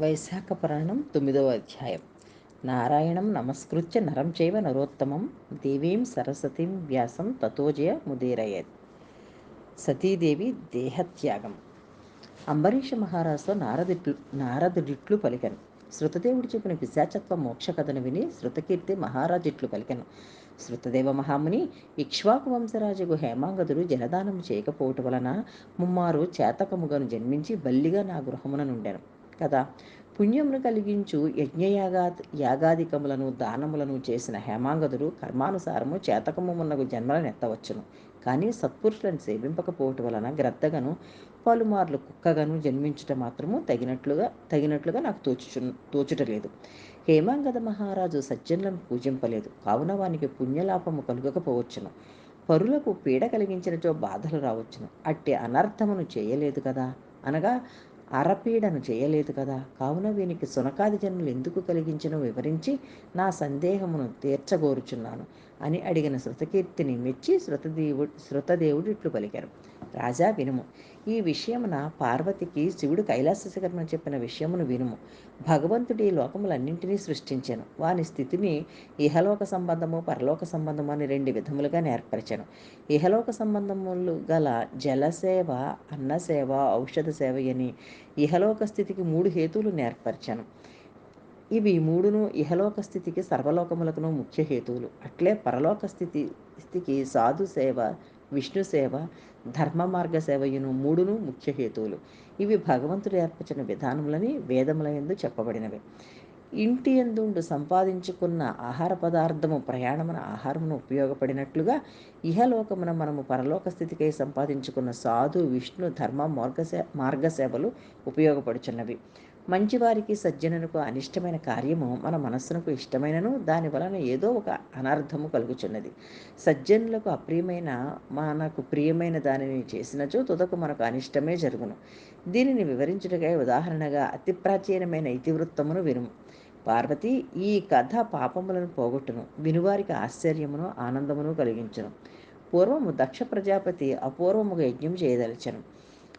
వైశాఖ పురాణం తొమ్మిదవ అధ్యాయం. నారాయణం నమస్కృత్య నరం చైవ నరోత్తమం దేవీం సరస్వతీం వ్యాసం తతోజయ ముదీరయేత్. సతీదేవి దేహత్యాగం. అంబరీష మహారాజుతో నారదిట్లు నారదుడిట్లు పలికను. శృతదేవుడు చెప్పిన పిశాచత్వ మోక్ష కథను విని శృతకీర్తి మహారాజిట్లు పలికెను. శృతదేవ మహాముని ఇక్ష్వాకు వంశరాజుకు హేమాంగదుడు జలదానం చేయకపోవటం వలన ముమ్మారు చేతకముగను జన్మించి బల్లిగా నా గృహమున నుండెను. కదా. పుణ్యమును కలిగించు యజ్ఞయాగా యాగాదికములను దానములను చేసిన హేమాంగదుడు కర్మానుసారము చేతకము జన్మలను ఎత్తవచ్చును. కానీ సత్పురుషులను సేవింపకపోవటం వలన గ్రద్దగను పలుమార్లు కుక్కగాను జన్మించుట మాత్రము తగినట్లుగా తగినట్లుగా నాకు తోచుచు తోచుటలేదు. హేమాంగద మహారాజు సజ్జనులను పూజింపలేదు. కావున వానికి పుణ్యలాభము కలుగకపోవచ్చును. పరులకు పీడ కలిగించినచో బాధలు రావచ్చును. అట్టి అనర్థమును చేయలేదు కదా. అనగా అరపీడను చేయలేదు కదా. కావున వీనికి సునకాది జన్మలు ఎందుకు కలిగించను వివరించి నా సందేహమును తీర్చగోరుచున్నాను. అని అడిగిన శృతకీర్తిని మెచ్చి శృతదేవుడు శృతదేవుడు ఇట్లు పలికారు. రాజా వినుము. ఈ విషయమున పార్వతికి శివుడు కైలాస శిఖరణ చెప్పిన విషయమును వినుము. భగవంతుడి ఈ లోకములన్నింటినీ సృష్టించాను. వాని స్థితిని ఇహలోక సంబంధము పరలోక సంబంధము అని రెండు విధములుగా నేర్పరిచాను. ఇహలోక సంబంధములు గల జలసేవ అన్నసేవ ఔషధ సేవ అని ఇహలోక స్థితికి మూడు హేతువులు నేర్పరిచాను. ఇవి మూడును ఇహలోక స్థితికి సర్వలోకములకును ముఖ్య హేతువులు. అట్లే పరలోక స్థితి స్థితికి సాధు సేవ విష్ణు సేవ ధర్మ మార్గ సేవయును మూడును ముఖ్య హేతువులు. ఇవి భగవంతుడు ఏర్పరిచిన విధానములని వేదముల ఎందు చెప్పబడినవి. ఇంటి ఎందుండు సంపాదించుకున్న ఆహార పదార్థము ప్రయాణమున ఆహారమును ఉపయోగపడినట్లుగా ఇహలోకమున మనము పరలోక స్థితికై సంపాదించుకున్న సాధు విష్ణు ధర్మ మార్గసే మార్గసేవలు ఉపయోగపడుచున్నవి. మంచివారికి సజ్జనులకు అనిష్టమైన కార్యము మన మనస్సునకు ఇష్టమైనను దాని వలన ఏదో ఒక అనర్థము కలుగుచున్నది. సజ్జనులకు అప్రియమైన మనకు ప్రియమైన దానిని చేసినచో తుదకు మనకు అనిష్టమే జరుగును. దీనిని వివరించుటకై ఉదాహరణగా అతి ప్రాచీనమైన ఇతివృత్తమును వినుము. పార్వతి ఈ కథ పాపములను పోగొట్టును వినువారికి ఆశ్చర్యమును ఆనందమును కలిగించును. పూర్వము దక్ష ప్రజాపతి అపూర్వముగా యజ్ఞం చేయదలిచను.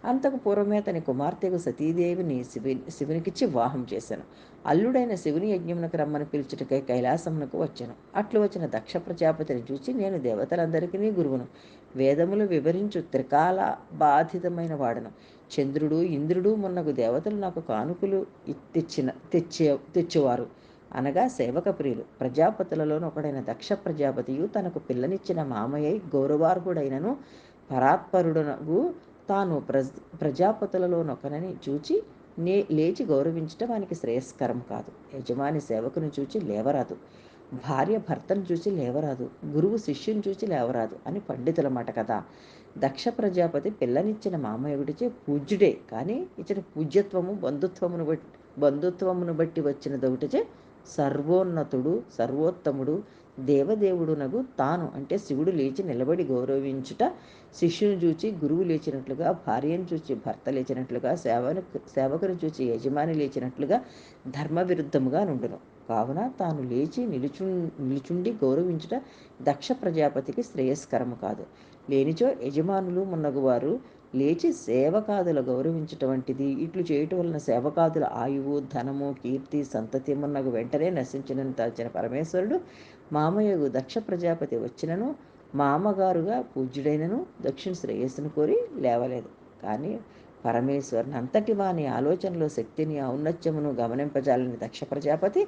అంతకు పూర్వమే అతని కుమార్తెకు సతీదేవిని శివి శివునికిచ్చి వివాహం చేశాను. అల్లుడైన శివుని యజ్ఞమునకు రమ్మని పిలుచుటకై కైలాసమునకు వచ్చాను. అట్లు వచ్చిన దక్ష ప్రజాపతిని చూచి నేను దేవతలందరికీ గురువును. వేదములు వివరించు త్రికాల బాధితమైన వాడను. చంద్రుడు ఇంద్రుడు మొన్నకు దేవతలు నాకు కానుకలు తెచ్చిన తెచ్చే తెచ్చేవారు. అనగా సేవక ప్రియులు. ప్రజాపతులలోనొకడైన ఒకడైన దక్ష ప్రజాపతియు తనకు పిల్లనిచ్చిన మామయ్య గౌరవార్హుడైనను పరాత్పరుడనగు తాను ప్రజ ప్రజాపతులలోనొకనని చూచి నే లేచి గౌరవించటం వానికి శ్రేయస్కరం కాదు. యజమాని సేవకుని చూచి లేవరాదు. భార్య భర్తను చూసి లేవరాదు. గురువు శిష్యుని చూసి లేవరాదు అని పండితుల మాట కదా. దక్ష ప్రజాపతి పిల్లనిచ్చిన మామయ్యుడిచే పూజ్యుడే కానీ ఇచ్చిన పూజ్యత్వము బంధుత్వమును బట్టి బంధుత్వమును బట్టి వచ్చిన దొకటిచే సర్వోన్నతుడు సర్వోత్తముడు దేవదేవుడునగు తాను అంటే శివుడు లేచి నిలబడి గౌరవించుట శిష్యుని చూచి గురువు లేచినట్లుగా భార్యను చూచి భర్త లేచినట్లుగా సేవను సేవకుని చూచి యజమాని లేచినట్లుగా ధర్మ విరుద్ధముగా నుండును. కావున తాను లేచి నిలుచు నిలుచుండి గౌరవించుట దక్ష ప్రజాపతికి శ్రేయస్కరము కాదు. లేనిచో యజమానులు మున్నగువారు లేచి సేవకాదులు గౌరవించటం వంటిది. ఇట్లు చేయటం వలన సేవకాదుల ఆయువు ధనము కీర్తి సంతతి మున్నగు వెంటనే నశించినని తలచిన పరమేశ్వరుడు మామయ్యకు దక్ష ప్రజాపతి వచ్చినను మామగారుగా పూజ్యుడైనను దక్షిణ శ్రేయస్సును కోరి లేవలేదు. కానీ పరమేశ్వరుని అంతటి వాని ఆలోచనలో శక్తిని ఔన్నత్యమును గమనింపజాలని దక్ష ప్రజాపతి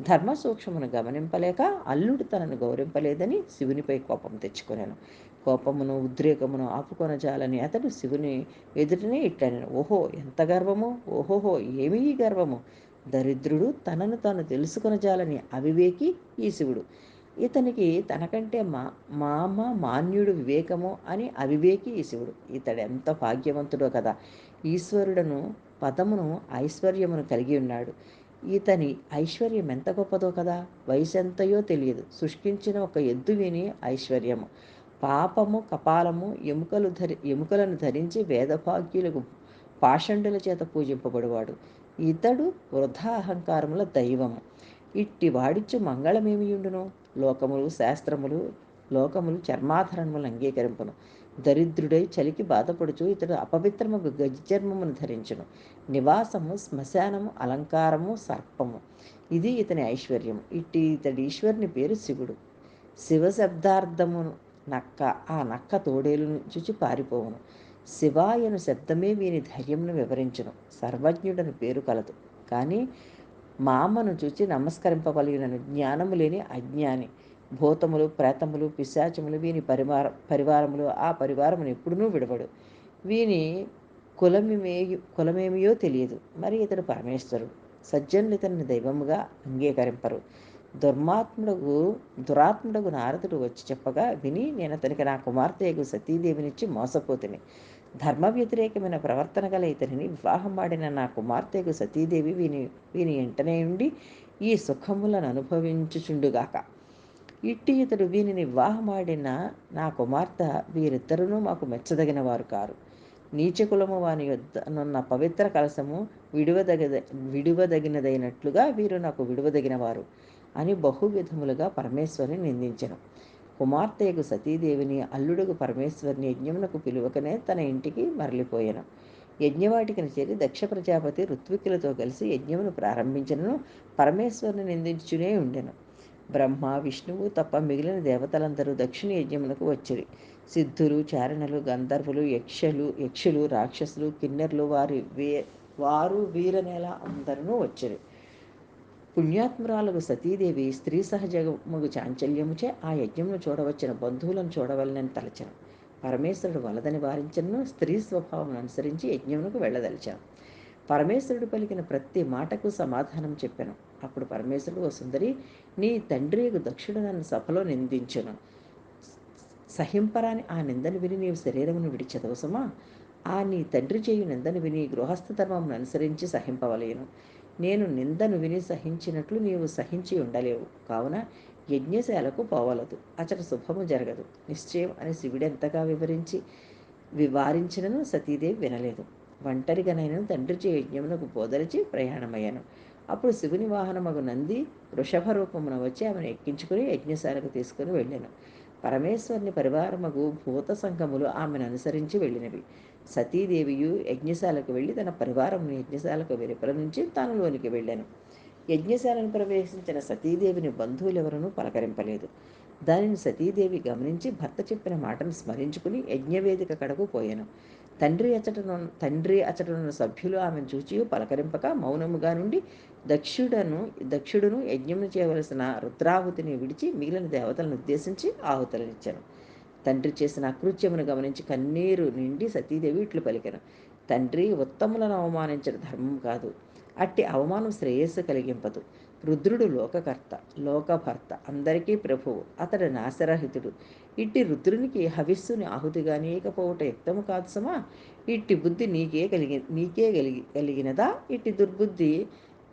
ధర్మ సూక్ష్మమును గమనింపలేక అల్లుడు తనను గౌరవింపలేదని శివునిపై కోపం తెచ్చుకున్నాను కోపమును ఉద్రేకమును ఆపుకొనజాలని అతడు శివుని ఎదుటనే ఇట్టాను ఓహో ఎంత గర్వము! ఓహోహో ఏమీ గర్వము! దరిద్రుడు తనను తాను తెలుసుకొనజాలని అవివేకి ఈ శివుడు. ఇతనికి తనకంటే మా మామ మాన్యుడు వివేకము అని అవివేకి శివుడు. ఇతడు ఎంత భాగ్యవంతుడో కదా! ఈశ్వరుడను పదమును ఐశ్వర్యమును కలిగి ఉన్నాడు. ఇతని ఐశ్వర్యం ఎంత గొప్పదో కదా! వయసు ఎంతయో తెలియదు. శుష్కించిన ఒక ఎద్దు విని ఐశ్వర్యము. పాపము కపాలము ఎముకలు ధరి ఎముకలను ధరించి వేదభాగ్యులకు పాషండుల చేత పూజింపబడివాడు. ఇతడు వృధా అహంకారముల దైవము. ఇట్టి వాడిచ్చు మంగళమేమియుండును? లోకములు శాస్త్రములు లోకములు చర్మాధరణములు అంగీకరింపను. దరిద్రుడై చలికి బాధపడుచు ఇతడు అపవిత్రముకు గజచర్మమును ధరించును. నివాసము శ్మశానము అలంకారము సర్పము. ఇది ఇతని ఐశ్వర్యం ఇట్టి ఇతడి ఈశ్వరుని పేరు శివుడు. శివ శబ్దార్థమును నక్క ఆ నక్క తోడేలు చూచి పారిపోవును. శివాయను శబ్దమే వీని ధైర్యమును వివరించును. సర్వజ్ఞుడని పేరు కలదు. కానీ మామను చూచి నమస్కరింపగలిగినను జ్ఞానము లేని అజ్ఞాని. భూతములు ప్రేతములు పిశాచములు వీని పరివార పరివారములు ఆ పరివారమును ఎప్పుడునూ విడవడు. వీని కులమేమే కులమేమియో తెలియదు. మరి ఇతడు పరమేశ్వరుడు. సజ్జనులు ఇతన్ని దైవముగా అంగీకరింపరు. దుర్మాత్ముడకు దురాత్ముడకు నారదుడు వచ్చి చెప్పగా విని నేను అతనికి నా కుమార్తె సతీదేవినిచ్చి మోసపోతుని. ధర్మ వ్యతిరేకమైన ప్రవర్తన గల ఇతనిని వివాహం ఆడిన నా కుమార్తెకు సతీదేవి వీని వీని వెంటనే ఉండి ఈ సుఖములను అనుభవించుచుండుగాక. ఇట్టి ఇతడు వీనిని వివాహమాడిన నా కుమార్తె వీరిద్దరూ మాకు మెచ్చదగిన వారు కారు. నీచకులము వాని యొద్దనున్న పవిత్ర కలశము విడువదగ విడువదగినదైనట్లుగా వీరు నాకు విడువదగిన వారు అని బహువిధములుగా పరమేశ్వరుని నిందించను. కుమార్తెకు సతీదేవిని అల్లుడుకు పరమేశ్వరిని యజ్ఞమునకు పిలువకనే తన ఇంటికి మరలిపోయాను. యజ్ఞవాటికను చేరి దక్ష ప్రజాపతి ఋత్వికులతో కలిసి యజ్ఞమును ప్రారంభించను పరమేశ్వరుని నిందించునే ఉండెను. బ్రహ్మ విష్ణువు తప్ప మిగిలిన దేవతలందరూ దక్షిణ యజ్ఞమునకు వచ్చిరి. సిద్ధులు చారణలు గంధర్వులు యక్షలు యక్షులు రాక్షసులు కిన్నెర్లు వారి వే వారు వీరనేల అందరూ వచ్చిరి. పుణ్యాత్మురాలకు సతీదేవి స్త్రీ సహజముగు చాంచల్యముచే ఆ యజ్ఞమును చూడవచ్చిన బంధువులను చూడవలనని తలచను. పరమేశ్వరుడు వలదని వారించను స్త్రీ స్వభావం అనుసరించి యజ్ఞమునకు వెళ్ళదలిచాను. పరమేశ్వరుడు పలికిన ప్రతి మాటకు సమాధానం చెప్పాను. అప్పుడు పరమేశ్వరుడు ఓ సుందరి నీ తండ్రి దక్షుడు నన్ను సభలో నిందించును. సహింపరాని ఆ నిందను విని నీవు శరీరమును విడిచెదవసమా? ఆ నీ తండ్రి చేయు నిందను విని గృహస్థ ధర్మమును అనుసరించి సహింపవలేను. నేను నిందను విని సహించినట్లు నీవు సహించి ఉండలేవు. కావున యజ్ఞశాలకు పోవలదు. అచట శుభము జరగదు. నిశ్చయం అని శివుడెంతగా వివరించి వివారించినను సతీదేవి వినలేదు. ఒంటరిగానైనా తండ్రి చే యజ్ఞమునకు బోదరిచి ప్రయాణమయ్యాను. అప్పుడు శివుని వాహనమగు నంది వృషభ రూపమున వచ్చి ఆమెను ఎక్కించుకుని యజ్ఞశాలకు తీసుకుని వెళ్ళాను. పరమేశ్వరుని పరివారమగు భూత సంఘములు ఆమెను అనుసరించి వెళ్ళినవి. సతీదేవియు యజ్ఞశాలకు వెళ్ళి తన పరివారం యజ్ఞశాలకు వెలుపల నుంచి తాను లోనికి వెళ్ళాను. యజ్ఞశాలను ప్రవేశించిన సతీదేవిని బంధువులెవరనూ పలకరింపలేదు. దానిని సతీదేవి గమనించి భర్త చెప్పిన మాటను స్మరించుకుని యజ్ఞవేదిక కడకు పోయాను. తండ్రి అచటను తండ్రి అచటనున్న సభ్యులు ఆమెను చూచి పలకరింపక మౌనముగా నుండి దక్షుడను దక్షుడును యజ్ఞమును చేయవలసిన రుద్రాహుతిని విడిచి మిగిలిన దేవతలను ఉద్దేశించి ఆహుతలనిచ్చాను. తండ్రి చేసిన అకృత్యమును గమనించి కన్నీరు నిండి సతీదేవి ఇట్లు పలికాను. తండ్రి ఉత్తములను అవమానించడం ధర్మం కాదు. అట్టి అవమానం శ్రేయస్సు కలిగింపదు. రుద్రుడు లోకకర్త లోకభర్త అందరికీ ప్రభువు అతడు నాశరహితుడు. ఇట్టి రుద్రునికి హవిస్సుని ఆహుతిగా నీకపోవట యుక్తము కాదు సమా. ఇట్టి బుద్ధి నీకే కలిగి నీకే కలిగి కలిగినదా? ఇట్టి దుర్బుద్ధి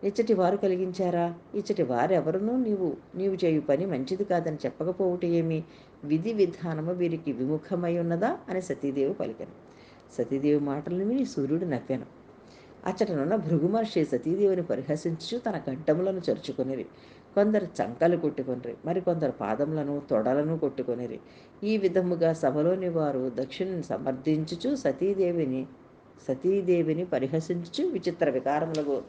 ఇచ్చటి వారు కలిగించారా? ఇచ్చటి వారెవరునూ నీవు నీవు చేయు పని మంచిది కాదని చెప్పకపోవుట ఏమి? విధి విధానము వీరికి విముఖమై ఉన్నదా? అని సతీదేవి పలికాను. సతీదేవి మాటలను విని సూర్యుడు నవ్వాను. అచ్చటనున్న భృగుమహర్షి సతీదేవిని పరిహసించు తన గడ్డములను చరుచుకొనిరి. కొందరు చంకలు కొట్టుకొనిరి మరికొందరు పాదములను తొడలను కొట్టుకొనిరి. ఈ విధముగా సభలోని వారు దక్షిణని సమర్థించుచు సతీదేవిని సతీదేవిని పరిహసించుచు విచిత్ర వికారములకు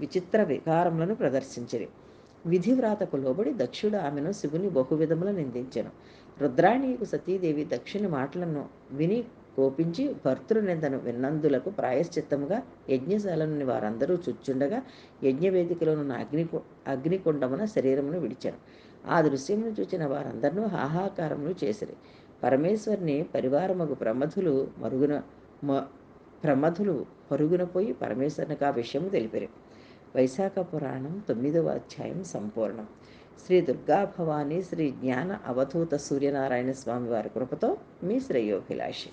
విచిత్ర వికారములను ప్రదర్శించిరి. విధివ్రాతకు లోబడి దక్షుడు ఆమెను శివుని బహువిధముల నిందించెను. రుద్రాణికు సతీదేవి దక్షిణ మాటలను విని కోపించి భర్తృనిందను విన్నందులకు ప్రాయశ్చిత్తముగా యజ్ఞశాలని వారందరూ చుచ్చుండగా యజ్ఞవేదికలోనున్న అగ్ని అగ్నికుండమున శరీరమును విడిచాను. ఆ దృశ్యమును చూచిన వారందరినూ హాహాకారములు చేసిరి. పరమేశ్వరిని పరివారమగు ప్రమధులు మరుగున మ ప్రమధులు పరుగున పోయి పరమేశ్వరునికి ఆ విషయము తెలిపారు. వైశాఖ పురాణం తొమ్మిదవ అధ్యాయం సంపూర్ణం. శ్రీ దుర్గా భవానీ శ్రీ జ్ఞాన అవధూత సూర్యనారాయణ స్వామి వారి కృపతో మీ శ్రేయోభిలాషి.